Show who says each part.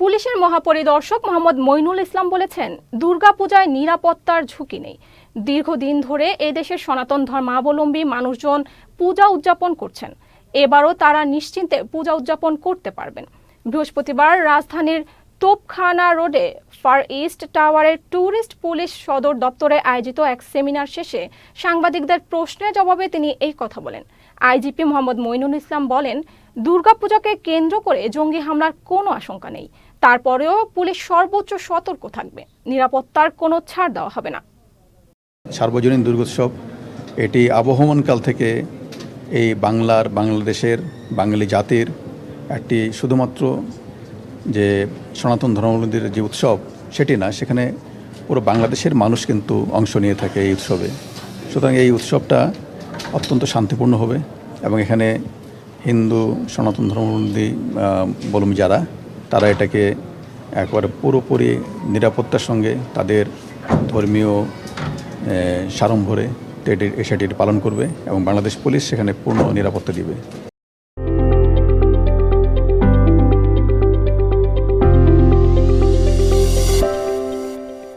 Speaker 1: পুলিশের মহাপরিদর্শক মোহাম্মদ মইনুল ইসলাম বলেছেন, দুর্গাপূজায় নিরাপত্তার ঝুঁকি নেই। দীর্ঘদিন ধরে এদেশের সনাতন ধর্মাবলম্বী মানুষজন পূজা উদযাপন করছেন। এবারও তারা নিশ্চিন্তে পূজা উদযাপন করতে পারবেন। বৃহস্পতিবার রাজধানীর তোপখানা রোডে ফার ইস্ট টাওয়ারের ট্যুরিস্ট পুলিশ সদর দপ্তরে আয়োজিত এক সেমিনার শেষে সাংবাদিকদের প্রশ্নের জবাবে তিনি এই কথা বলেন। আইজিপি মোহাম্মদ মইনুল ইসলাম বলেন, দুর্গাপূজাকে কেন্দ্র করে জঙ্গি হামলার কোনো আশঙ্কা নেই। তারপরেও পুলিশ সর্বোচ্চ সতর্ক থাকবে। নিরাপত্তার কোনো ছাড় দেওয়া হবে না।
Speaker 2: সার্বজনীন দুর্গোৎসব, এটি আবহমানকাল থেকে এই বাংলার, বাংলাদেশের, বাঙালি জাতির একটি শুধুমাত্র যে সনাতন ধর্মাবলম্বীদের যে উৎসব, সেটি না, সেখানে পুরো বাংলাদেশের মানুষ কিন্তু অংশ নিয়ে থাকে এই উৎসবে। সুতরাং এই উৎসবটা অত্যন্ত শান্তিপূর্ণ হবে এবং এখানে হিন্দু সনাতন ধর্মাবলম্বী বলুম যারা, তারা এটাকে একবারে পুরোপুরি নিরাপত্তার সঙ্গে তাদের ধর্মীয় সাড়ম্বরে সেটি সেটি পালন করবে এবং বাংলাদেশ পুলিশ সেখানে পূর্ণ নিরাপত্তা দিবে।